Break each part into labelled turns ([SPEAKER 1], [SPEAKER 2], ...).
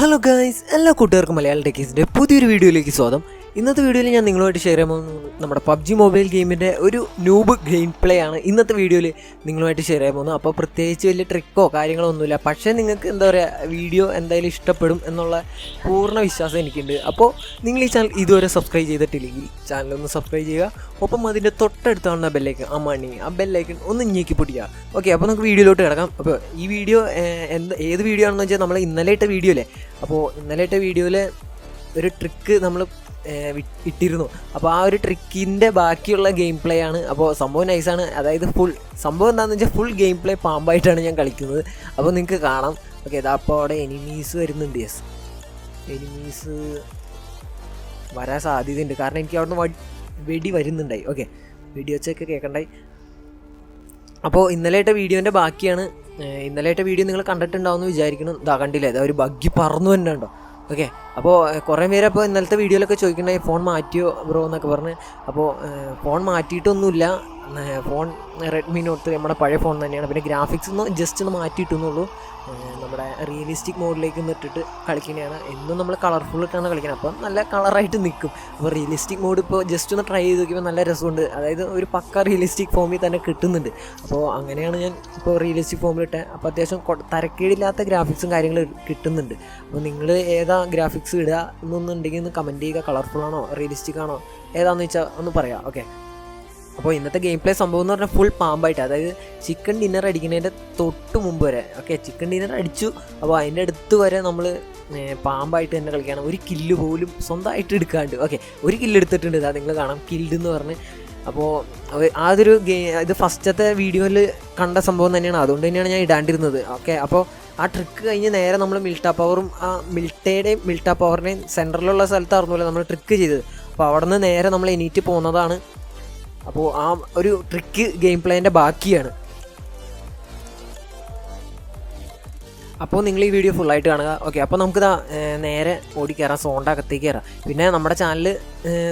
[SPEAKER 1] Hello guys എല്ലാ കൂട്ടുകാർക്കും മലയാളം ടെക്കീസിന്റെ പുതിയൊരു വീഡിയോയിലേക്ക് സ്വാഗതം. ഇന്നത്തെ വീഡിയോയിൽ ഞാൻ നിങ്ങളുമായിട്ട് ഷെയർ ചെയ്യാൻ പോകുന്നത് നമ്മുടെ പബ്ജി മൊബൈൽ ഗെയിമിന്റെ ഒരു ന്യൂബ് ഗെയിം പ്ലേ ആണ്. ഇന്നത്തെ വീഡിയോയിൽ നിങ്ങളുമായിട്ട് ഷെയർ ചെയ്യാൻ പോകുന്നത്. അപ്പോൾ പ്രത്യേകിച്ച് വലിയ ട്രിക്കോ കാര്യങ്ങളോ ഒന്നുമില്ല പക്ഷേ നിങ്ങൾക്ക് എന്താ പറയുക വീഡിയോ എന്തായാലും ഇഷ്ടപ്പെടും എന്നുള്ള പൂർണ വിശ്വാസം എനിക്കുണ്ട്. അപ്പോൾ നിങ്ങൾ ഈ ചാനൽ ഇതുവരെ സബ്സ്ക്രൈബ് ചെയ്തിട്ടില്ലെങ്കിൽ ചാനൽ ഒന്ന് സബ്സ്ക്രൈബ് ചെയ്യുക. ഒപ്പം അതിന്റെ തൊട്ടടുത്ത് കാണുന്ന ബെല്ലൈക്കൻ ആ മണി ആ ബെല്ലൈക്കൻ ഒന്ന് ഞെക്കി പൊട്ടിക്കുക ഓക്കെ അപ്പോൾ നമുക്ക് വീഡിയോയിലോട്ട് കിടക്കാം. അപ്പോൾ ഈ വീഡിയോ എന്ത് ഏത് വീഡിയോ ആണെന്ന് വെച്ചാൽ നമ്മൾ ഇന്നലെ ഇട്ട വീഡിയോ അല്ലേ? അപ്പോൾ ഇന്നലെ ഇട്ട വീഡിയോയിൽ ഒരു ട്രിക്ക് നമ്മൾ ഇട്ടിരുന്നു. അപ്പോൾ ആ ഒരു ട്രിക്കിന്റെ ബാക്കിയുള്ള ഗെയിം പ്ലേ ആണ് അപ്പോൾ സംഭവം നൈസാണ് അതായത് ഫുൾ സംഭവം എന്താണെന്ന് വെച്ചാൽ ഫുൾ ഗെയിം പ്ലേ പാമ്പായിട്ടാണ് ഞാൻ കളിക്കുന്നത്. അപ്പോൾ നിങ്ങൾക്ക് കാണാം. ഓക്കെ ഇതാ അപ്പോൾ അവിടെ എനിമീസ് വരുന്നുണ്ട് യെസ് എനിമീസ് വരാൻ സാധ്യതയുണ്ട്. കാരണം എനിക്ക് അവിടുന്ന് വെടി വരുന്നുണ്ടായി. ഓക്കെ വെടി വെച്ചൊക്കെ കേൾക്കണ്ടായി അപ്പോൾ ഇന്നലെയിട്ട വീഡിയോന്റെ ബാക്കിയാണ്. ഇന്നലെയിട്ട വീഡിയോ നിങ്ങൾ കണ്ടിട്ടുണ്ടാവുമെന്ന് വിചാരിക്കണം ഇതാ കണ്ടില്ലേ? ഇതാ ഒരു ബഗ്ഗി പറന്നു തന്നെ ഉണ്ടോ ഓക്കെ. അപ്പോൾ കുറേ പേര് അപ്പോൾ ഇന്നലത്തെ വീഡിയോയിലൊക്കെ ചോദിക്കണ്ടായി ഫോൺ മാറ്റിയോ ബ്രോ എന്നൊക്കെ പറഞ്ഞ്. അപ്പോൾ ഫോൺ മാറ്റിയിട്ടൊന്നുമില്ല. ഫോൺ റെഡ്മി നോട്ട് നമ്മുടെ പഴയ ഫോൺ തന്നെയാണ്. പിന്നെ ഗ്രാഫിക്സ് ഒന്ന് ജസ്റ്റ് ഒന്ന് മാറ്റിയിട്ടുന്നുള്ളൂ. നമ്മുടെ റിയലിസ്റ്റിക് മോഡിലേക്ക് ഇട്ടിട്ട് കളിക്കുന്നതാണ്. എന്നും നമ്മൾ കളർഫുൾ ഇട്ടാണ് കളിക്കുന്നത്. അപ്പം നല്ല കളറായിട്ട് നിൽക്കും. അപ്പോൾ റിയലിസ്റ്റിക് മോഡ് ഇപ്പോൾ ജസ്റ്റ് ഒന്ന് ട്രൈ ചെയ്ത് നോക്കിയപ്പോൾ നല്ല രസമുണ്ട്. അതായത് ഒരു പക്ക റിയലിസ്റ്റിക് ഫോമിൽ തന്നെ കിട്ടുന്നുണ്ട്. അപ്പോൾ അങ്ങനെയാണ് ഞാൻ ഇപ്പോൾ റിയലിസ്റ്റിക് ഫോമിലിട്ടെ അപ്പോൾ അത്യാവശ്യം തരക്കേടില്ലാത്ത ഗ്രാഫിക്സും കാര്യങ്ങളും കിട്ടുന്നുണ്ട്. അപ്പോൾ നിങ്ങൾ ഏതാ ഗ്രാഫിക്സ് ഇടുക എന്നൊന്നുണ്ടെങ്കിൽ ഒന്ന് കമന്റ് ചെയ്യുക. കളർഫുൾ ആണോ? റിയലിസ്റ്റിക് ആണോ? ഏതാണെന്ന് വെച്ചാൽ ഒന്ന് പറയാം. ഓക്കെ അപ്പോൾ ഇന്നത്തെ ഗെയിം പ്ലേ സംഭവം എന്ന് പറഞ്ഞാൽ ഫുൾ പാമ്പായിട്ട്. അതായത് ചിക്കൻ ഡിന്നർ അടിക്കുന്നതിന്റെ തൊട്ട് മുമ്പ് വരെ. ഓക്കെ ചിക്കൻ ഡിന്നർ അടിച്ചു. അപ്പോൾ അതിന്റെ അടുത്ത് വരെ നമ്മൾ പാമ്പായിട്ട് തന്നെ കളിക്കുകയാണ്. ഒരു കില്ല് പോലും സ്വന്തമായിട്ട് എടുക്കാണ്ട്. ഓക്കെ ഒരു കില്ല് എടുത്തിട്ടുണ്ട്. ഇതാ നിങ്ങൾ കാണാം. കില്ഡ് എന്ന് പറഞ്ഞ്. അപ്പോൾ അതൊരു ഗെയിം ഇത് ഫസ്റ്റത്തെ വീഡിയോയിൽ കണ്ട സംഭവം തന്നെയാണ്. അതുകൊണ്ട് തന്നെയാണ് ഞാൻ ഇടാണ്ടിരുന്നത്. ഓക്കെ അപ്പോൾ ആ ട്രിക്ക് കഴിഞ്ഞ് നേരെ നമ്മൾ മിൽട്ടാ പവറും ആ മിൽട്ടയുടെയും മിൽട്ടാ പവറിന്റെയും സെന്ററിലുള്ള സ്ഥലത്തായിരുന്നല്ലോ നമ്മൾ ട്രിക്ക് ചെയ്തത്. അപ്പോൾ അവിടെ നിന്ന് നേരെ നമ്മൾ എണീറ്റ് പോകുന്നതാണ് അപ്പോൾ ആ ഒരു ട്രിക്ക് ഗെയിം പ്ലേന്റെ ബാക്കിയാണ്. അപ്പോൾ നിങ്ങൾ ഈ വീഡിയോ ഫുള്ളായിട്ട് കാണുക. ഓക്കെ അപ്പോൾ നമുക്ക് നേരെ ഓടി കയറാം സോണിന്റെ അകത്തേക്ക് കയറാം പിന്നെ നമ്മുടെ ചാനൽ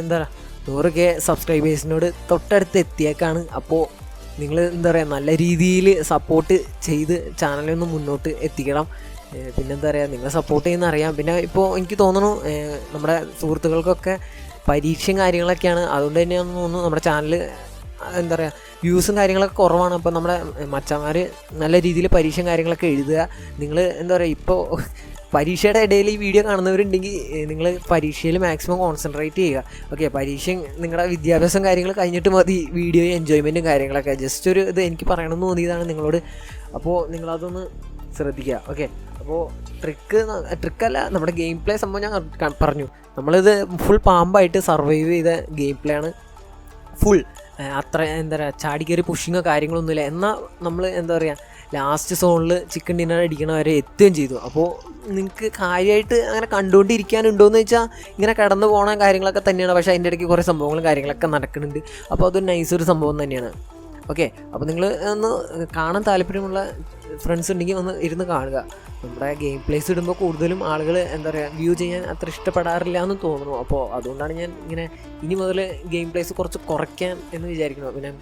[SPEAKER 1] എന്താ പറയുക നൂറ് കെ സബ്സ്ക്രൈബേഴ്സിനോട് തൊട്ടടുത്ത് എത്തിയേക്കാണ്. അപ്പോൾ നിങ്ങൾ എന്താ പറയുക നല്ല രീതിയിൽ സപ്പോർട്ട് ചെയ്ത് ചാനലൊന്ന് മുന്നോട്ട് എത്തിക്കണം. പിന്നെന്താ പറയുക നിങ്ങൾ സപ്പോർട്ട് ചെയ്യുന്ന അറിയാം. പിന്നെ ഇപ്പോൾ എനിക്ക് തോന്നുന്നു നമ്മുടെ സുഹൃത്തുക്കൾക്കൊക്കെ പരീക്ഷയും കാര്യങ്ങളൊക്കെയാണ്. അതുകൊണ്ട് തന്നെയാണെന്ന് തോന്നുന്നു നമ്മുടെ ചാനൽ എന്താ പറയുക വ്യൂസും കാര്യങ്ങളൊക്കെ കുറവാണ്. അപ്പോൾ നമ്മുടെ മച്ചന്മാർ നല്ല രീതിയിൽ പരീക്ഷയും കാര്യങ്ങളൊക്കെ എഴുതുക. നിങ്ങൾ എന്താ പറയുക ഇപ്പോൾ പരീക്ഷയുടെ ഇടയിൽ ഈ വീഡിയോ കാണുന്നവരുണ്ടെങ്കിൽ നിങ്ങൾ പരീക്ഷയിൽ മാക്സിമം കോൺസെൻട്രേറ്റ് ചെയ്യുക. ഓക്കെ പരീക്ഷയും നിങ്ങളുടെ വിദ്യാഭ്യാസം കാര്യങ്ങൾ കഴിഞ്ഞിട്ട് മതി. വീഡിയോ എൻജോയ്മെന്റും കാര്യങ്ങളൊക്കെ. ജസ്റ്റ് ഒരു ഇത് എനിക്ക് പറയണമെന്ന് തോന്നിയതാണ് നിങ്ങളോട്. അപ്പോൾ നിങ്ങളതൊന്ന് ശ്രദ്ധിക്കുക. ഓക്കെ അപ്പോൾ ട്രിക്ക് ട്രിക്കല്ല നമ്മുടെ ഗെയിം പ്ലേ സംഭവം ഞാൻ പറഞ്ഞു. നമ്മളിത് ഫുൾ പാമ്പായിട്ട് സർവൈവ് ചെയ്ത ഗെയിം പ്ലേ ആണ് ഫുൾ അത്ര എന്താ പറയുക ചാടിക്കയറി പുഷിങ്ങോ കാര്യങ്ങളൊന്നുമില്ല. എന്നാൽ നമ്മൾ എന്താ പറയുക ലാസ്റ്റ് സോണിൽ ചിക്കൻ ഡിന്നർ അടിക്കണ വരെ എത്തുകയും ചെയ്തു. അപ്പോൾ നിങ്ങൾക്ക് കാര്യമായിട്ട് അങ്ങനെ കണ്ടുകൊണ്ടിരിക്കാനുണ്ടോ എന്ന് വെച്ചാൽ ഇങ്ങനെ കടന്നു പോകണ കാര്യങ്ങളൊക്കെ തന്നെയാണ്. പക്ഷേ അതിന്റെ ഇടയ്ക്ക് കുറേ സംഭവങ്ങളും കാര്യങ്ങളൊക്കെ നടക്കുന്നുണ്ട്. അപ്പോൾ അതൊരു നൈസൊരു സംഭവം തന്നെയാണ്. ഓക്കെ അപ്പോൾ നിങ്ങൾ ഒന്ന് കാണാൻ താല്പര്യമുള്ള ഫ്രണ്ട്സ് ഉണ്ടെങ്കിൽ ഒന്ന് ഇരുന്ന് കാണുക. നമ്മുടെ ഗെയിം പ്ലേസ് ഇടുമ്പോൾ കൂടുതലും ആളുകൾ എന്താ പറയുക വ്യൂ ചെയ്യാൻ അത്ര ഇഷ്ടപ്പെടാറില്ല എന്ന് തോന്നുന്നു. അപ്പോൾ അതുകൊണ്ടാണ് ഞാൻ ഇങ്ങനെ ഇനി മുതൽ ഗെയിം പ്ലേസ് കുറച്ച് കുറയ്ക്കാൻ എന്ന് വിചാരിക്കുന്നത് പിന്നെ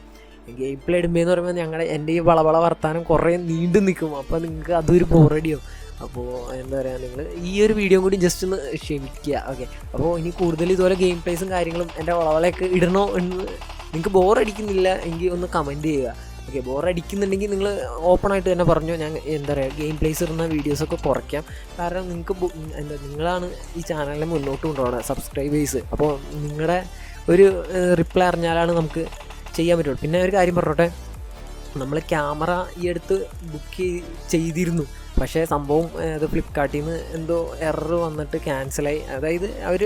[SPEAKER 1] ഗെയിം പ്ലേ ഇടുമ്പോൾ പറയുമ്പോൾ ഞങ്ങളുടെ എന്റെ ഈ വളവള വർത്താനം കുറേ നീണ്ടു നിൽക്കും. അപ്പോൾ നിങ്ങൾക്ക് അതൊരു ബോറടിയോ അപ്പോൾ എന്താ പറയുക നിങ്ങൾ ഈ ഒരു വീഡിയോ കൂടി ജസ്റ്റ് ഒന്ന് ക്ഷമിക്കുക. ഓക്കെ അപ്പോൾ ഇനി കൂടുതൽ ഇതുപോലെ ഗെയിം പ്ലേസും കാര്യങ്ങളും എന്റെ വളവളയൊക്കെ ഇടണോ എന്ന് നിങ്ങൾക്ക് ബോറടിക്കുന്നില്ല എങ്കിൽ ഒന്ന് കമന്റ് ചെയ്യുക. ഓക്കെ ബോറടിക്കുന്നുണ്ടെങ്കിൽ നിങ്ങൾ ഓപ്പൺ ആയിട്ട് തന്നെ പറഞ്ഞു. ഞാൻ എന്താ പറയുക ഗെയിം പ്ലേസ് ഇടുന്ന വീഡിയോസൊക്കെ കുറയ്ക്കാം. കാരണം നിങ്ങൾക്ക് എന്താ നിങ്ങളാണ് ഈ ചാനലിനെ മുന്നോട്ട് കൊണ്ടുപോകുന്നത് സബ്സ്ക്രൈബേഴ്സ് അപ്പോൾ നിങ്ങളുടെ ഒരു റിപ്ലൈ അറിഞ്ഞാലാണ് നമുക്ക് ചെയ്യാൻ പറ്റുള്ളൂ. പിന്നെ ഒരു കാര്യം പറഞ്ഞോട്ടെ നമ്മൾ ക്യാമറ ഈ അടുത്ത് ബുക്ക് ചെയ്തിരുന്നു. പക്ഷേ സംഭവം അത് ഫ്ലിപ്കാർട്ടിൽ നിന്ന് എന്തോ എറർ വന്നിട്ട് ക്യാൻസലായി അതായത് അവർ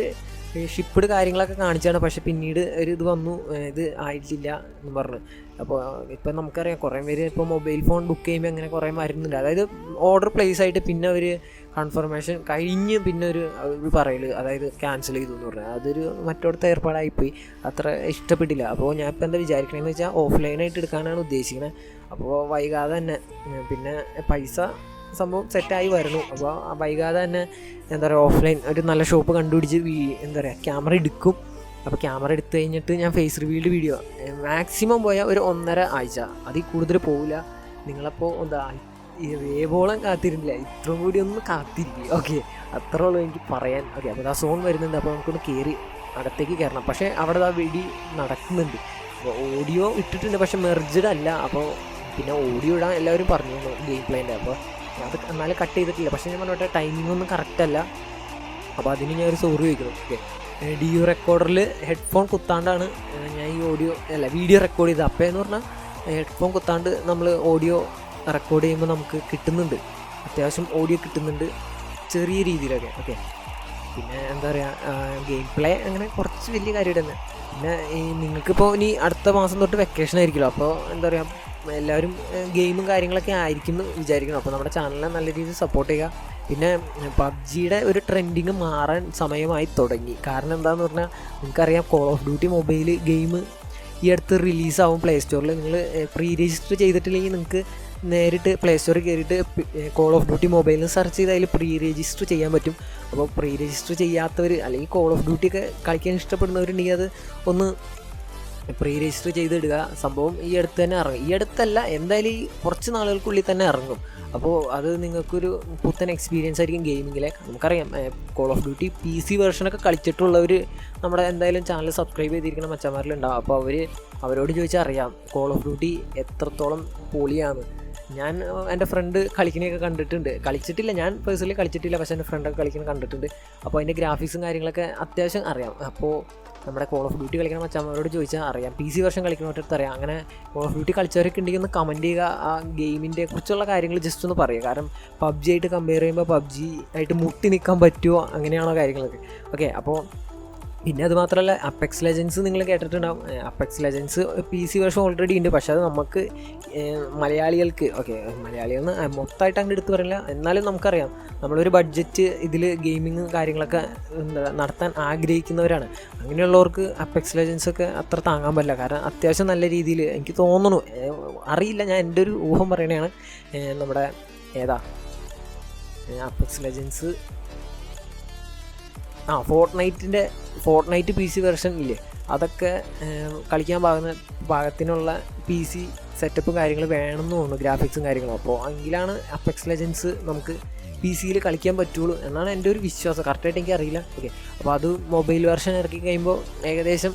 [SPEAKER 1] ഷിപ്പിഡ് കാര്യങ്ങളൊക്കെ കാണിച്ചാണ്. പക്ഷേ പിന്നീട് ഒരു ഇത് വന്നു. ഇത് ആയിട്ടില്ല എന്ന് പറഞ്ഞു. അപ്പോൾ ഇപ്പം നമുക്കറിയാം കുറേ പേര് ഇപ്പോൾ മൊബൈൽ ഫോൺ ബുക്ക് ചെയ്യുമ്പോൾ അങ്ങനെ കുറേ മരുന്നുണ്ട്. അതായത് ഓർഡർ പ്ലേസ് ആയിട്ട് പിന്നെ അവർ കൺഫർമേഷൻ കഴിഞ്ഞ് പിന്നെ ഒരു പറയൽ അതായത് ക്യാൻസൽ ചെയ്തു എന്ന് പറഞ്ഞു. അതൊരു മറ്റോടത്തെ ഏർപ്പാടായിപ്പോയി. അത്ര ഇഷ്ടപ്പെട്ടില്ല. അപ്പോൾ ഞാൻ ഇപ്പോൾ എന്താ വിചാരിക്കണമെന്ന് വെച്ചാൽ ഓഫ്ലൈനായിട്ട് എടുക്കാനാണ് ഉദ്ദേശിക്കുന്നത് അപ്പോൾ വൈകാതെ തന്നെ പിന്നെ പൈസ സംഭവം സെറ്റായി വരുന്നു. അപ്പോൾ വൈകാതെ തന്നെ എന്താ പറയുക ഓഫ്ലൈൻ ഒരു നല്ല ഷോപ്പ് കണ്ടുപിടിച്ച് എന്താ പറയുക ക്യാമറ എടുക്കും. അപ്പോൾ ക്യാമറ എടുത്തു കഴിഞ്ഞിട്ട് ഞാൻ ഫേസ് റിവീൽഡ് വീഡിയോ മാക്സിമം പോയാൽ ഒരു ഒന്നര ആഴ്ച. അതിൽ കൂടുതൽ പോവില്ല. നിങ്ങളപ്പോൾ എന്താ ഈ വേവോളം കാത്തിരുന്നില്ല. ഇത്രയും കൂടി ഒന്ന് കാത്തിരിക്കും. ഓക്കെ അത്ര ഉള്ളൂ എനിക്ക് പറയാൻ. ഓക്കെ അപ്പോൾ ആ സോൺ വരുന്നുണ്ട്. അപ്പോൾ നമുക്കൊന്ന് കയറി അടുത്തേക്ക് കയറണം പക്ഷേ അവിടെ ആ വെടി നടക്കുന്നുണ്ട്. അപ്പോൾ ഓഡിയോ ഇട്ടിട്ടുണ്ട്. പക്ഷേ മെർജഡ് അല്ല. അപ്പോൾ പിന്നെ ഓഡിയോ ഇടാൻ എല്ലാവരും പറഞ്ഞു ഗെയിം പ്ലേന്റെ അപ്പോൾ അത് എന്നാലും കട്ട് ചെയ്തിട്ടില്ല. പക്ഷേ ഞാൻ പറഞ്ഞോട്ടെ ടൈമിംഗ് ഒന്നും കറക്റ്റ് അല്ല. അപ്പോൾ അതിന് ഞാൻ ഒരു സോറി ചോദിക്കണം ഓക്കെ ഡി യു റെക്കോർഡറിൽ ഹെഡ്ഫോൺ കുത്താണ്ടാണ് ഞാൻ ഈ ഓഡിയോ അല്ല വീഡിയോ റെക്കോർഡ് ചെയ്തത്. അപ്പോൾ എന്ന് പറഞ്ഞാൽ ഹെഡ്ഫോൺ കുത്താണ്ട് നമ്മൾ ഓഡിയോ റെക്കോർഡ് ചെയ്യുമ്പോൾ നമുക്ക് കിട്ടുന്നുണ്ട്. അത്യാവശ്യം ഓഡിയോ കിട്ടുന്നുണ്ട് ചെറിയ രീതിയിലൊക്കെ. ഓക്കെ പിന്നെ എന്താ പറയുക ഗെയിം പ്ലേ അങ്ങനെ കുറച്ച് വലിയ കാര്യമായിട്ട് തന്നെ. പിന്നെ ഈ നിങ്ങൾക്കിപ്പോൾ ഇനി അടുത്ത മാസം തൊട്ട് വെക്കേഷൻ ആയിരിക്കുമല്ലോ. അപ്പോൾ എന്താ പറയുക എല്ലാവരും ഗെയിമും കാര്യങ്ങളൊക്കെ ആയിരിക്കും എന്ന് വിചാരിക്കണം അപ്പോൾ നമ്മുടെ ചാനലിനെ നല്ല രീതിയിൽ സപ്പോർട്ട് ചെയ്യുക. പിന്നെ പബ്ജിയുടെ ഒരു ട്രെൻഡിങ് മാറാൻ സമയമായി തുടങ്ങി. കാരണം എന്താണെന്ന് പറഞ്ഞാൽ നിങ്ങൾക്കറിയാം call of duty mobile game ഈ അടുത്ത് റിലീസാവും പ്ലേ സ്റ്റോറിൽ നിങ്ങൾ പ്രീ രജിസ്റ്റർ ചെയ്തിട്ടില്ലെങ്കിൽ നിങ്ങൾക്ക് നേരിട്ട് പ്ലേ സ്റ്റോറിൽ കയറിയിട്ട് കോൾ ഓഫ് ഡ്യൂട്ടി മൊബൈലിൽ സെർച്ച് ചെയ്ത് അതിൽ പ്രീ രജിസ്റ്റർ ചെയ്യാൻ പറ്റും. അപ്പോൾ പ്രീ രജിസ്റ്റർ ചെയ്യാത്തവർ അല്ലെങ്കിൽ കോൾ ഓഫ് ഡ്യൂട്ടി ഒക്കെ കളിക്കാൻ ഇഷ്ടപ്പെടുന്നവരുണ്ടെങ്കിൽ അത് ഒന്ന് പ്രീ രജിസ്റ്റർ ചെയ്തിടുക. സംഭവം ഈ അടുത്ത് തന്നെ ഇറങ്ങും. ഈ അടുത്തല്ല എന്തായാലും ഈ കുറച്ച് നാളുകൾക്കുള്ളിൽ തന്നെ ഇറങ്ങും. അപ്പോൾ അത് നിങ്ങൾക്കൊരു പുത്തൻ എക്സ്പീരിയൻസ് ആയിരിക്കും ഗെയിമിങ്ങിലെ നമുക്കറിയാം call of duty P C വേർഷനൊക്കെ കളിച്ചിട്ടുള്ളവർ നമ്മുടെ എന്തായാലും ചാനൽ സബ്സ്ക്രൈബ് ചെയ്തിരിക്കുന്ന മച്ചന്മാരിലുണ്ടാവും. അപ്പോൾ അവർ അവരോട് ചോദിച്ചാൽ അറിയാം കോൾ ഓഫ് ഡ്യൂട്ടി എത്രത്തോളം പൊളിയാണ്? ഞാൻ എന്റെ ഫ്രണ്ട് കളിക്കുന്നതൊക്കെ കണ്ടിട്ടുണ്ട്. കളിച്ചിട്ടില്ല ഞാൻ പേഴ്സണലി കളിച്ചിട്ടില്ല പക്ഷേ എന്റെ ഫ്രണ്ടൊക്കെ കളിക്കണ കണ്ടിട്ടുണ്ട്. അപ്പോൾ അതിന്റെ ഗ്രാഫിക്സും കാര്യങ്ങളൊക്കെ അത്യാവശ്യം അറിയാം. അപ്പോൾ നമ്മുടെ കോൾ ഓഫ് ഡ്യൂട്ടി കളിക്കുന്ന മച്ചമ്മരോട് ചോദിച്ചാൽ അറിയാം. പി സി വർഷം കളിക്കുന്നവരുടെ അറിയാം. അങ്ങനെ കോൾ ഓഫ് ഡ്യൂട്ടി കളിച്ചവരൊക്കെ ഉണ്ടെങ്കിൽ ഒന്ന് കമന്റ് ചെയ്യുക. ആ ഗെയിമിന്റെ കുറിച്ചുള്ള കാര്യങ്ങൾ ജസ്റ്റ് ഒന്ന് പറയുക. കാരണം പബ്ജി ആയിട്ട് കമ്പയർ ചെയ്യുമ്പോൾ പബ്ജി ആയിട്ട് മുട്ടി നിൽക്കാൻ പറ്റുമോ അങ്ങനെയാണോ കാര്യങ്ങളൊക്കെ. ഓക്കെ അപ്പോൾ പിന്നെ അത് മാത്രമല്ല അപ്പെക്സ് ലെജൻസ് നിങ്ങൾ കേട്ടിട്ടുണ്ടാവും. Apex Legends P C version already ഉണ്ട്. പക്ഷേ അത് നമുക്ക് മലയാളികൾക്ക് ഓക്കെ മലയാളികൾ മൊത്തമായിട്ട് അങ്ങോട്ട് എടുത്ത് പറയില്ല. എന്നാലും നമുക്കറിയാം നമ്മളൊരു ബഡ്ജറ്റ് ഇതിൽ ഗെയിമിങ് കാര്യങ്ങളൊക്കെ നടത്താൻ ആഗ്രഹിക്കുന്നവരാണ്. അങ്ങനെയുള്ളവർക്ക് അപ്പെക്സ് ലെജൻസ് ഒക്കെ അത്ര താങ്ങാൻ പറ്റില്ല. കാരണം അത്യാവശ്യം നല്ല രീതിയിൽ എനിക്ക് തോന്നുന്നു അറിയില്ല. ഞാൻ എന്റെ ഒരു ഊഹം പറയണതാണ്. നമ്മുടെ ഏതാ അപ്പെക്സ് ലെജൻസ് ആ ഫോർട്ട് നൈറ്റിന്റെ Fortnite P C version ഇല്ലേ? അതൊക്കെ കളിക്കാൻ പാകുന്ന പാകത്തിനുള്ള പി സി സെറ്റപ്പും കാര്യങ്ങൾ വേണമെന്ന് തോന്നുന്നു ഗ്രാഫിക്സും കാര്യങ്ങളും. അപ്പോൾ എങ്കിലാണ് അപ്പെക്സ് ലെജൻസ് നമുക്ക് പി സിയിൽ കളിക്കാൻ പറ്റുള്ളൂ എന്നാണ് എന്റെ ഒരു വിശ്വാസം. കറക്റ്റായിട്ട് എനിക്ക് അറിയില്ല. ഓക്കെ. അപ്പോൾ അത് മൊബൈൽ വെർഷൻ ഇറക്കി കഴിയുമ്പോൾ ഏകദേശം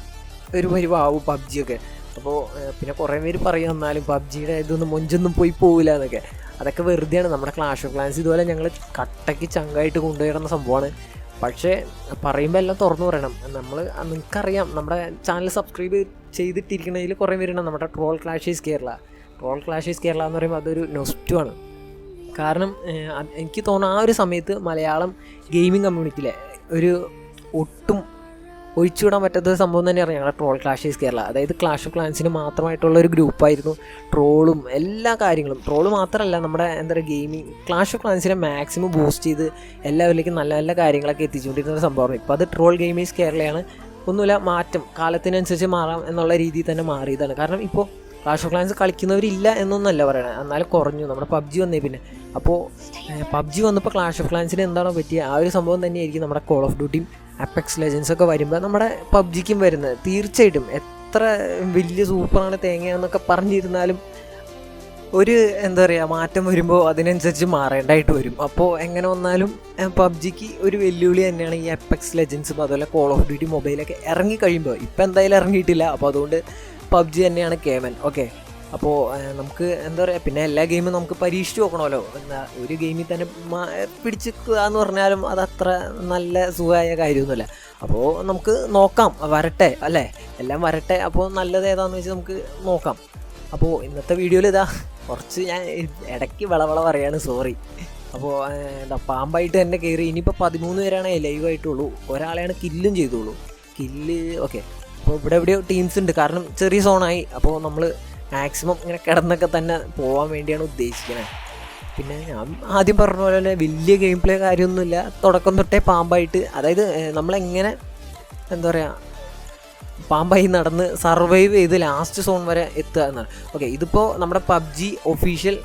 [SPEAKER 1] ഒരു പരിവാവും പബ്ജിയൊക്കെ അപ്പോൾ പിന്നെ കുറേ പേര് പറയും എന്നാലും പബ്ജിയുടെ ഇതൊന്നും മൊഞ്ചൊന്നും പോയി പോവില്ല എന്നൊക്കെ. അതൊക്കെ വെറുതെയാണ്. നമ്മുടെ ക്ലാഷ് ഓഫ് ക്ലാൻസ് ഇതുപോലെ ഞങ്ങൾ കട്ടയ്ക്ക് ചങ്കായിട്ട് കൊണ്ടുവരുന്ന സംഭവമാണ്. പക്ഷേ പറയുമ്പോൾ എല്ലാം തുറന്നു പറയണം. നമ്മൾ നിങ്ങൾക്കറിയാം നമ്മുടെ ചാനൽ സബ്സ്ക്രൈബ് ചെയ്തിട്ടിരിക്കണതിൽ കുറേ പേരുണ്ട്. നമ്മുടെ troll clashes Kerala troll clashes Kerala എന്ന് പറയുമ്പോൾ അതൊരു നൊസ്റ്റു ആണ്. കാരണം എനിക്ക് തോന്നുന്നു ആ ഒരു സമയത്ത് മലയാളം ഗെയിമിംഗ് കമ്മ്യൂണിറ്റിയിലെ ഒരു ഒട്ടും ഒഴിച്ചുവിടാൻ പറ്റാത്ത സംഭവം തന്നെയാണ് ഞങ്ങളുടെ ട്രോൾ ക്ലാഷേഴ്സ് കേരള. അതായത് ക്ലാഷ് ഓഫ് ക്ലാൻസിന് മാത്രമായിട്ടുള്ള ഒരു ഗ്രൂപ്പായിരുന്നു ട്രോളും എല്ലാ കാര്യങ്ങളും. ട്രോൾ മാത്രമല്ല നമ്മുടെ എന്താ പറയുക ഗെയിമിംഗ് ക്ലാഷ് ഓഫ് ക്ലാൻസിനെ മാക്സിമം ബൂസ്റ്റ് ചെയ്ത് എല്ലാവരിലേക്കും നല്ല നല്ല കാര്യങ്ങളൊക്കെ എത്തിച്ചുകൊണ്ടിരുന്ന ഒരു സംഭവമാണ് ഇപ്പോൾ അത് ട്രോൾ ഗെയിമേഴ്സ് കേരളയാണ്. ഒന്നുമില്ല മാറ്റം. കാലത്തിനനുസരിച്ച് മാറാം എന്നുള്ള രീതിയിൽ തന്നെ മാറിയതാണ്. കാരണം ഇപ്പോൾ ക്ലാഷ് ഓഫ് ക്ലാൻസ് കളിക്കുന്നവരില്ല എന്നൊന്നല്ല പറയണത് എന്നാലും കുറഞ്ഞു. നമ്മുടെ പബ്ജി വന്നേ പിന്നെ. അപ്പോൾ പബ്ജി വന്നപ്പോൾ ക്ലാഷ് ഓഫ് ക്ലാൻസിന് എന്താണോ പറ്റിയ ആ ഒരു സംഭവം തന്നെയായിരിക്കും നമ്മുടെ കോൾ ഓഫ് ഡ്യൂട്ടിയും അപ്പെക്സ് ലെജൻസ് ഒക്കെ വരുമ്പോൾ നമ്മുടെ പബ്ജിക്കും വരുന്നത്. തീർച്ചയായിട്ടും എത്ര വലിയ സൂപ്പറാണ് തേങ്ങയെന്നൊക്കെ പറഞ്ഞിരുന്നാലും ഒരു എന്താ പറയുക മാറ്റം വരുമ്പോൾ അതിനനുസരിച്ച് മാറേണ്ടതായിട്ട് വരും. അപ്പോൾ എങ്ങനെ വന്നാലും പബ്ജിക്ക് ഒരു വെല്ലുവിളി തന്നെയാണ് ഈ അപ്പെക്സ് ലെജൻസും അതുപോലെ കോൾ ഓഫ് ഡ്യൂട്ടി മൊബൈലൊക്കെ ഇറങ്ങി കഴിയുമ്പോൾ ഇപ്പം എന്തായാലും ഇറങ്ങിയിട്ടില്ല. അപ്പോൾ അതുകൊണ്ട് പബ്ജി തന്നെയാണ് കേമൻ ഓക്കെ അപ്പോൾ നമുക്ക് എന്താ പറയുക പിന്നെ എല്ലാ ഗെയിമും നമുക്ക് പരീക്ഷിച്ച് നോക്കണമല്ലോ. എന്താ ഒരു ഗെയിമിൽ തന്നെ പിടിച്ചിക്കുക എന്ന് പറഞ്ഞാലും അത് അത്ര നല്ല സുഖമായ കാര്യമൊന്നുമല്ല. അപ്പോൾ നമുക്ക് നോക്കാം വരട്ടെ അല്ലേ? എല്ലാം വരട്ടെ അപ്പോൾ നല്ലത് ഏതാണെന്ന് വെച്ച് നമുക്ക് നോക്കാം. അപ്പോൾ ഇന്നത്തെ വീഡിയോയിൽ ഇതാ കുറച്ച് ഞാൻ ഇടയ്ക്ക് വിളവള പറയാണ് സോറി അപ്പോൾ എന്താ പാമ്പായിട്ട് തന്നെ കയറി ഇനിയിപ്പോൾ പതിമൂന്ന് പേരാണ് ലൈവ് ആയിട്ടുള്ളൂ. ഒരാളെയാണ് കില്ലും ചെയ്തോളൂ. കില്ല് ഓക്കെ അപ്പോൾ ഇവിടെ എവിടെയോ ടീംസ് ഉണ്ട്. കാരണം ചെറിയ സോണായി അപ്പോൾ നമ്മൾ മാക്സിമം ഇങ്ങനെ കിടന്നൊക്കെ തന്നെ പോകാൻ വേണ്ടിയാണ് ഉദ്ദേശിക്കുന്നത് പിന്നെ ഞാൻ ആദ്യം പറഞ്ഞ പോലെ തന്നെ വലിയ ഗെയിം പ്ലേ കാര്യമൊന്നുമില്ല. തുടക്കം തൊട്ടേ പാമ്പായിട്ട്. അതായത് നമ്മളെങ്ങനെ എന്താ പറയുക പാമ്പായി നടന്ന് സർവൈവ് ചെയ്ത് ലാസ്റ്റ് സോൺ വരെ എത്തുക എന്നാണ്. ഓക്കെ ഇതിപ്പോൾ നമ്മുടെ പബ്ജി ഒഫീഷ്യൽ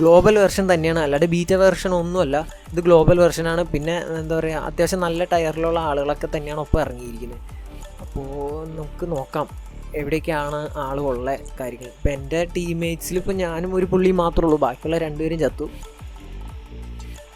[SPEAKER 1] ഗ്ലോബൽ വെർഷൻ തന്നെയാണ്. അല്ലാതെ ബീറ്റ വെർഷൻ ഒന്നുമല്ല. ഇത് ഗ്ലോബൽ വെർഷനാണ് പിന്നെ എന്താ പറയുക അത്യാവശ്യം നല്ല ടയറിലുള്ള ആളുകളൊക്കെ തന്നെയാണ് ഒപ്പം ഇറങ്ങിയിരിക്കുന്നത്. അപ്പോൾ നമുക്ക് നോക്കാം. എവിടേക്കാണ് ആളുള്ള കാര്യങ്ങൾ. ഇപ്പം എന്റെ ടീംമേറ്റ്സിൽ ഇപ്പം ഞാനും ഒരു പുള്ളി മാത്രമേ ഉള്ളൂ. ബാക്കിയുള്ള രണ്ടുപേരും ചത്തു.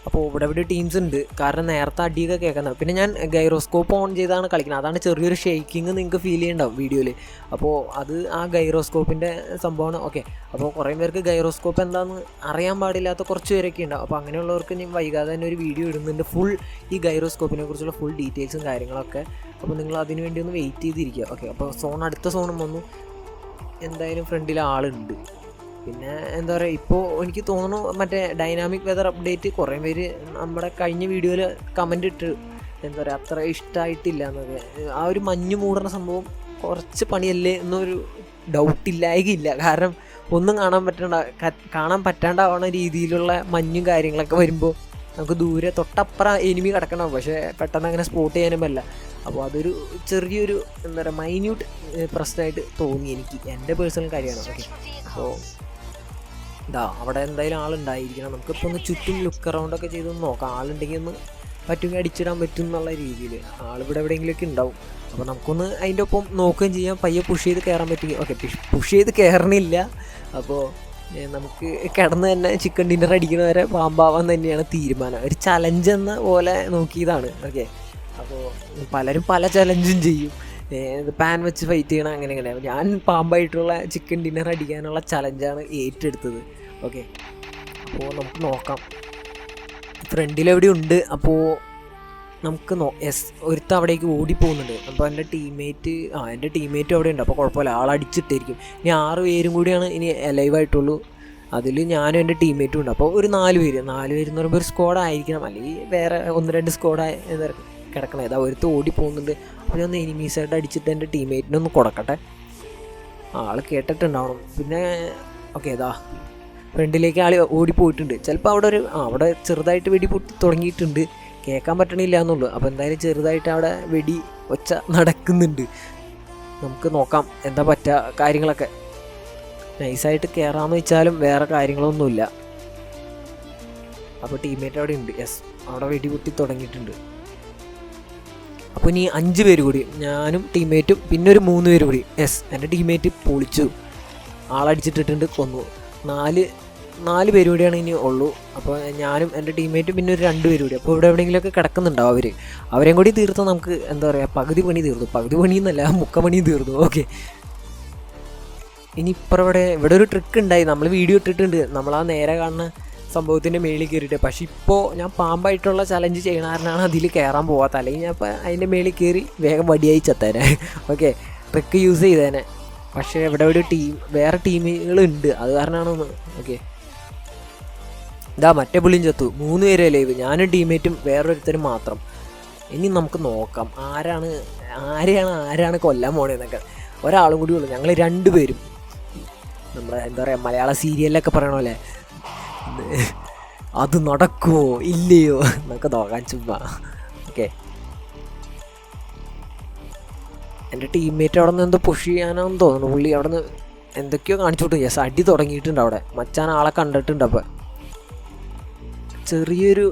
[SPEAKER 1] അപ്പോൾ ഇവിടെ ഇവിടെ ടീംസ് ഉണ്ട്. കാരണം നേരത്തെ അടിയൊക്കെ കേൾക്കുന്നത്. പിന്നെ ഞാൻ ഗൈറോസ്കോപ്പ് ഓൺ ചെയ്താണ് കളിക്കുന്നത്. അതാണ് ചെറിയൊരു ഷെയ്ക്കിങ് നിങ്ങൾക്ക് ഫീൽ ചെയ്യുന്നുണ്ടാവും വീഡിയോയിൽ അപ്പോൾ അത് ആ ഗൈറോസ്കോപ്പിന്റെ സംഭവമാണ്. ഓക്കെ അപ്പോൾ കുറേ പേർക്ക് ഗൈറോസ്കോപ്പ് എന്താണെന്ന് അറിയാൻ പാടില്ലാത്ത കുറച്ച് പേരൊക്കെ ഉണ്ടാവും അപ്പോൾ അങ്ങനെയുള്ളവർക്ക് ഞാൻ വൈകാതെ തന്നെ ഒരു വീഡിയോ ഇടുന്നുണ്ട്. ഫുൾ ഈ ഗൈറോസ്കോപ്പിനെ കുറിച്ചുള്ള ഫുൾ ഡീറ്റെയിൽസും കാര്യങ്ങളൊക്കെ. അപ്പോൾ നിങ്ങൾ അതിനു വേണ്ടി ഒന്ന് വെയിറ്റ് ചെയ്തിരിക്കുക. ഓക്കെ അപ്പോൾ സോൺ അടുത്ത സോണും വന്നു. എന്തായാലും ഫ്രണ്ടിൽ ആളുണ്ട്. പിന്നെ എന്താ പറയുക ഇപ്പോൾ എനിക്ക് തോന്നുന്നു മറ്റേ ഡൈനാമിക് വെതർ അപ്ഡേറ്റ് കുറേ പേര് നമ്മുടെ കഴിഞ്ഞ വീഡിയോയിൽ കമന്റ് ഇട്ട് എന്താ പറയുക അത്ര ഇഷ്ടമായിട്ടില്ല എന്നൊക്കെ. ആ ഒരു മഞ്ഞ് മൂടുന്ന സംഭവം കുറച്ച് പണിയല്ലേ എന്നൊരു ഡൗട്ടില്ലായകില്ല കാരണം ഒന്നും കാണാൻ പറ്റണ്ട കാണാൻ പറ്റാണ്ടാവണ രീതിയിലുള്ള മഞ്ഞും കാര്യങ്ങളൊക്കെ വരുമ്പോൾ നമുക്ക് ദൂരെ തൊട്ടപ്പുറം എനിമി കിടക്കണം. പക്ഷേ പെട്ടെന്ന് അങ്ങനെ സ്പോട്ട് ചെയ്യാനും പറ്റില്ല. അപ്പോൾ അതൊരു ചെറിയൊരു എന്താ പറയുക മൈന്യൂട്ട് പ്രശ്നമായിട്ട് തോന്നി എനിക്ക്. എന്റെ പേഴ്സണൽ കാര്യമാണ്. ഓക്കെ അപ്പോൾ ഇതാ അവിടെ എന്തായാലും ആളുണ്ടായിരിക്കണം. നമുക്കിപ്പോൾ ഒന്ന് ചുറ്റും ലുക്ക് അറൗണ്ടൊക്കെ ചെയ്തൊന്ന് നോക്കാം. ആളുണ്ടെങ്കിൽ ഒന്ന് പറ്റുമെങ്കിൽ അടിച്ചിടാൻ പറ്റും എന്നുള്ള രീതിയിൽ ആളിവിടെ എവിടെയെങ്കിലുമൊക്കെ ഉണ്ടാവും. അപ്പോൾ നമുക്കൊന്ന് അതിന്റെ ഒപ്പം നോക്കുകയും ചെയ്യാം. പയ്യെ പുഷ് ചെയ്ത് കയറാൻ പറ്റുമെങ്കിൽ ഓക്കെ പുഷ് ചെയ്ത് കയറണില്ല അപ്പോൾ നമുക്ക് കിടന്ന് തന്നെ ചിക്കൻ ഡിന്നർ അടിക്കുന്നവരെ പാമ്പാവാൻ തന്നെയാണ് തീരുമാനം. ഒരു ചലഞ്ച് എന്ന പോലെ നോക്കിയതാണ്. ഓക്കെ അപ്പോൾ പലരും പല ചലഞ്ചും ചെയ്യും. പാൻ വെച്ച് ഫൈറ്റ് ചെയ്യണം അങ്ങനെ അങ്ങനെ ഞാൻ പാമ്പായിട്ടുള്ള ചിക്കൻ ഡിന്നർ അടിക്കാനുള്ള ചലഞ്ചാണ് ഏറ്റെടുത്തത്. ഓക്കെ. അപ്പോൾ നമുക്ക് നോക്കാം. ഫ്രണ്ടിൽ എവിടെ ഉണ്ട് അപ്പോൾ നമുക്ക് നോ എസ് ഒരുത്ത അവിടേക്ക് ഓടിപ്പോകുന്നുണ്ട്. അപ്പോൾ എന്റെ ടീംമേറ്റ് ആ എന്റെ ടീമേറ്റും അവിടെ ഉണ്ട് അപ്പോൾ കുഴപ്പമില്ല ആളടിച്ചിട്ടായിരിക്കും ഇനി ആറ് പേരും കൂടിയാണ് ഇനി ലൈവ് ആയിട്ടുള്ളൂ. അതിൽ ഞാനും എന്റെ ടീംമേറ്റും ഉണ്ട്. അപ്പോൾ ഒരു നാല് പേര്. നാല് പേര് എന്ന് പറയുമ്പോൾ ഒരു സ്ക്വാഡ് ആയിരിക്കണം. അല്ലെങ്കിൽ വേറെ ഒന്ന് രണ്ട് സ്ക്വാഡ് കിടക്കണം. ഏതാ ഒരുത്ത് ഓടി പോകുന്നുണ്ട് അപ്പോൾ ഒന്ന് എനിമീസായിട്ട് അടിച്ചിട്ട് എന്റെ ടീംമേറ്റിനൊന്ന് കൊടുക്കട്ടെ. ആൾ കേട്ടിട്ടുണ്ടാവണം. പിന്നെ ഓക്കെ ഇതാ ഫ്രണ്ടിലേക്ക് ആൾ ഓടിപ്പോയിട്ടുണ്ട് ചിലപ്പോൾ അവിടെ ഒരു അവിടെ ചെറുതായിട്ട് വെടി പൊട്ടി തുടങ്ങിയിട്ടുണ്ട്. കേൾക്കാൻ പറ്റണില്ല എന്നുള്ളൂ. അപ്പോൾ എന്തായാലും ചെറുതായിട്ട് അവിടെ വെടി ഒച്ച നടക്കുന്നുണ്ട്. നമുക്ക് നോക്കാം എന്താ പറ്റുക കാര്യങ്ങളൊക്കെ. നൈസായിട്ട് കയറാമെന്ന് വെച്ചാലും വേറെ കാര്യങ്ങളൊന്നുമില്ല. അപ്പോൾ ടീംമേറ്റ് അവിടെ ഉണ്ട്. യെസ് അവിടെ വെടി പൊട്ടി തുടങ്ങിയിട്ടുണ്ട്. അപ്പോൾ ഇനി അഞ്ച് പേര് കൂടി. ഞാനും ടീംമേറ്റും പിന്നെ ഒരു മൂന്ന് പേര് കൂടി. യെസ് എന്റെ ടീംമേറ്റ് പൊളിച്ചു. ആളടിച്ചിട്ടിട്ടുണ്ട് കൊന്നു. നാല് നാല് പേര് കൂടിയാണ് ഇനി ഉള്ളൂ. അപ്പോൾ ഞാനും എന്റെ ടീംമേറ്റും പിന്നെ ഒരു രണ്ട് പേര് കൂടി അപ്പോൾ ഇവിടെ എവിടെയെങ്കിലുമൊക്കെ കിടക്കുന്നുണ്ടാവും അവർ അവരെയും കൂടി തീർത്താൽ നമുക്ക് എന്താ പറയുക പകുതി പണി തീർന്നു. പകുതി പണി എന്നല്ല മുക്ക പണി തീർന്നു. ഓക്കെ ഇനി ഇപ്പം ഇവിടെ ഇവിടെ ഒരു ട്രിക്ക് ഉണ്ടായി. നമ്മൾ വീഡിയോ ഇട്ടിട്ടുണ്ട്. നമ്മൾ ആ നേരെ കാണുന്ന സംഭവത്തിന്റെ മേളിൽ കയറിയിട്ട്. പക്ഷെ ഇപ്പോൾ ഞാൻ പാമ്പായിട്ടുള്ള ചലഞ്ച് ചെയ്യണ കാരണമാണ് അതിൽ കയറാൻ പോകാത്ത അല്ലെങ്കിൽ ഞാൻ ഇപ്പോൾ അതിന്റെ മേളിൽ കയറി വേഗം വടിയായി ചത്തേനെ. ഓക്കെ ട്രിക്ക് യൂസ് ചെയ്തേനെ. പക്ഷേ ഇവിടെ ഒരു ടീം വേറെ ടീമുകളുണ്ട്. അത് കാരണമാണ് ഓക്കെ. ഇതാ മറ്റേ പുള്ളിയും ചത്തു. മൂന്ന് പേരെ ലൈവ്. ഞാനും ടീമേറ്റും വേറൊരുത്തരും മാത്രം. ഇനി നമുക്ക് നോക്കാം. ആരാണ് ആരെയാണ് ആരാണ് കൊല്ലാൻ പോണേന്നൊക്കെ. ഒരാളും കൂടി ഉള്ളു. ഞങ്ങൾ രണ്ടുപേരും നമ്മുടെ എന്താ പറയുക മലയാള സീരിയലിലൊക്കെ പറയണ പോലെ. അത് നടക്കുമോ ഇല്ലയോ? എന്നൊക്കെ നോക്കാൻ ചുമ്മാ. ഓക്കെ. എന്റെ ടീംമേറ്റ് അവിടെ നിന്ന് എന്തോ പുഷ് ചെയ്യാനാണെന്ന് തോന്നുന്നു. പുള്ളി അവിടെ നിന്ന് എന്തൊക്കെയോ കാണിച്ചു വിട്ടു യെസ് അടി തുടങ്ങിയിട്ടുണ്ട് അവിടെ. മച്ചാൻ ആളെ കണ്ടിട്ടുണ്ട് അപ്പം. ചെറിയൊരു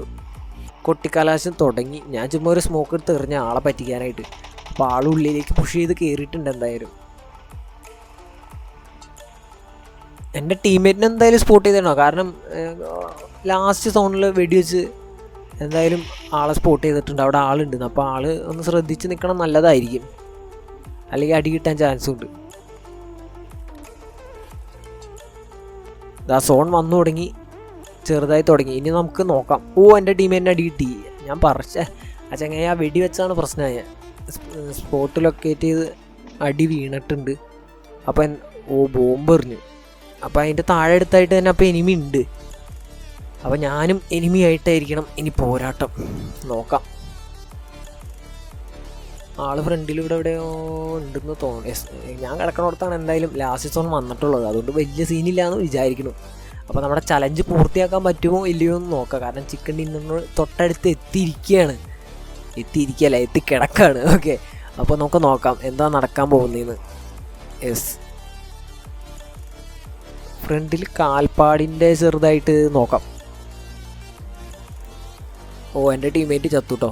[SPEAKER 1] കൊട്ടിക്കലാശം തുടങ്ങി. ഞാൻ ചുമ്മാ ഒരു സ്മോക്ക് എടുത്ത് എറിഞ്ഞ ആളെ പറ്റിക്കാനായിട്ട്. അപ്പോൾ ആൾ ഉള്ളിലേക്ക് പുഷ് ചെയ്ത് കയറിയിട്ടുണ്ട് എന്തായാലും. എന്റെ ടീംമേറ്റിനെ എന്തായാലും സ്പോട്ട് ചെയ്തിടണോ കാരണം ലാസ്റ്റ് സോണിൽ വെടിവെച്ച് എന്തായാലും ആളെ സ്പോട്ട് ചെയ്തിട്ടുണ്ട്. അവിടെ ആളുണ്ട്. അപ്പോൾ ആൾ ഒന്ന് ശ്രദ്ധിച്ച് നിൽക്കണം നല്ലതായിരിക്കും. അല്ലെങ്കിൽ അടി കിട്ടാൻ ചാൻസ് ഉണ്ട്. ആ സോൺ വന്നു തുടങ്ങി. ചെറുതായി തുടങ്ങി. ഇനി നമുക്ക് നോക്കാം. ഓ എന്റെ ടീമേറ്റിനെ അടി കിട്ടി. ഞാൻ പറച്ച. ആ ആ വെടി വെച്ചാണ് പ്രശ്നമായ. സ്പോട്ട് ലൊക്കേറ്റ് ചെയ്ത് അടി വീണിട്ടുണ്ട്. അപ്പം ഓ ബോംബ് എറിഞ്ഞു. അപ്പം അതിന്റെ താഴെ അടുത്തായിട്ട് തന്നെ അപ്പോൾ എനിമി ഉണ്ട്. അപ്പം ഞാനും എനിമി ആയിട്ടായിരിക്കണം ഇനി പോരാട്ടം. നോക്കാം. ആൾ ഫ്രണ്ടിൽ ഇവിടെ എവിടെയോ ഉണ്ടെന്ന് തോന്നുന്നു. ഞാൻ കിടക്കണോടത്താണ് എന്തായാലും ലാസ്റ്റ് സോൺ വന്നിട്ടുള്ളത്. അതുകൊണ്ട് വലിയ സീനില്ല എന്ന് വിചാരിക്കുന്നു. അപ്പോൾ നമ്മുടെ ചലഞ്ച് പൂർത്തിയാക്കാൻ പറ്റുമോ ഇല്ലയോ എന്ന് നോക്കാം. കാരണം ചിക്കൻ ഡിന്നറിന് തൊട്ടടുത്ത് എത്തിയിരിക്കുകയാണ് എത്തിയിരിക്കുകയല്ല എത്തിക്കിടക്കാണ്. ഓക്കെ അപ്പോൾ നമുക്ക് നോക്കാം എന്താ നടക്കാൻ പോകുന്നതെന്ന് യെസ് ഫ്രണ്ടിൽ കാൽപ്പാടിന്റെ ചെറുതായിട്ട് നോക്കാം. ഓ എന്റെ ടീമേറ്റ് ചത്തുട്ടോ.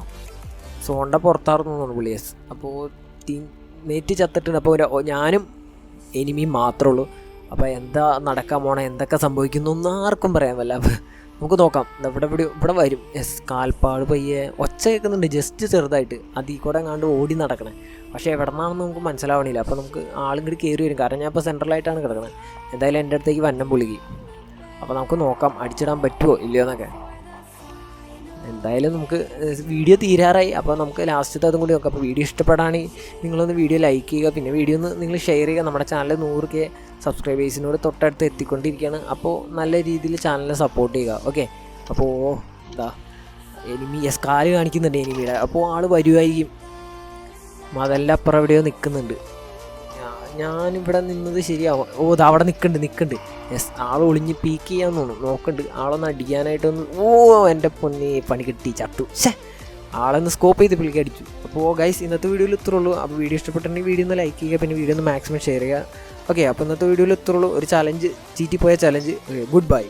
[SPEAKER 1] സോണ്ട പുറത്താർന്നു തോന്നുന്നു പുള്ളി. യെസ്. അപ്പോൾ ടീം മേറ്റ് ചത്തിട്ടുണ്ട്. അപ്പോൾ ഞാനും എനിമിയും മാത്രമേ ഉള്ളൂ അപ്പോൾ എന്താ നടക്കാൻ പോണേ എന്തൊക്കെ സംഭവിക്കുന്നു ഒന്നും ആർക്കും പറയാൻ വല്ല നമുക്ക് നോക്കാം. ഇവിടെ ഇവിടെ ഇവിടെ വരും. യെസ്. കാൽപ്പാട് പയ്യെ ഒച്ച കേൾക്കുന്നുണ്ട്. ജസ്റ്റ് ചെറുതായിട്ട്. അതിൽ കൂടെ എങ്ങാണ്ട് ഓടി നടക്കണേ. പക്ഷേ എവിടെ നിന്നാണെന്ന് നമുക്ക് മനസ്സിലാവണില്ല. അപ്പോൾ നമുക്ക് ആളും കൂടി കയറി വരും. കാരണം ഞാൻ ഇപ്പോൾ സെൻട്രലായിട്ടാണ് കിടക്കുന്നത് എന്തായാലും എന്റെ അടുത്തേക്ക് വന്നം പുളികി. അപ്പോൾ നമുക്ക് നോക്കാം. അടിച്ചിടാൻ പറ്റുമോ ഇല്ലയോ എന്നൊക്കെ എന്തായാലും നമുക്ക് വീഡിയോ തീരാറായി. അപ്പോൾ നമുക്ക് ലാസ്റ്റത്തെ അതും കൂടി നോക്കാം. അപ്പോൾ വീഡിയോ ഇഷ്ടപ്പെടാണെങ്കിൽ നിങ്ങളൊന്ന് വീഡിയോ ലൈക്ക് ചെയ്യുക. പിന്നെ വീഡിയോ ഒന്ന് നിങ്ങൾ ഷെയർ ചെയ്യുക. നമ്മുടെ ചാനൽ നൂറ് കെ സബ്സ്ക്രൈബേഴ്സിനോട് തൊട്ടടുത്ത് എത്തിക്കൊണ്ടിരിക്കുകയാണ്. അപ്പോൾ നല്ല രീതിയിൽ ചാനലിനെ സപ്പോർട്ട് ചെയ്യുക. ഓക്കെ അപ്പോൾ എന്താ എനിമി എസ് കാൽ കാണിക്കുന്നുണ്ട് എനിമിയുടെ അപ്പോൾ ആൾ വരുമായിരിക്കും മതലിന്റെ അപ്പുറം എവിടെയോ നിൽക്കുന്നുണ്ട് ഞാനിവിടെ നിന്നത് ശരിയാവാം. ഓ ഇത് അവിടെ നിൽക്കുന്നുണ്ട് നിൽക്കുന്നുണ്ട് യെസ് ആൾ ഒളിഞ്ഞ് പീക്ക് ചെയ്യാൻ തോന്നുന്നു. നോക്കുന്നുണ്ട് ആളൊന്ന് അടിക്കാനായിട്ടൊന്ന് ഓ എന്റെ പൊന്നി പണി കിട്ടി ചട്ടു ഷേ ആളൊന്ന് സ്കോപ്പ് ചെയ്ത് പുള്ളിക്ക് അടിച്ചു. അപ്പോൾ ഗൈസ് ഇന്നത്തെ വീഡിയോയിൽ ഇത്രേ ഉള്ളൂ. അപ്പോൾ വീഡിയോ ഇഷ്ടപ്പെട്ടിട്ടുണ്ടെങ്കിൽ വീഡിയോ ഒന്ന് ലൈക്ക് ചെയ്യുക പിന്നെ വീഡിയോ ഒന്ന് മാക്സിമം ഷെയർ ചെയ്യുക. ഓക്കെ അപ്പോൾ ഇന്നത്തെ വീഡിയോയിൽ ഇത്രേ ഉള്ളൂ. ഒരു ചലഞ്ച് ചീറ്റി പോയ ചലഞ്ച് ഗുഡ് ബൈ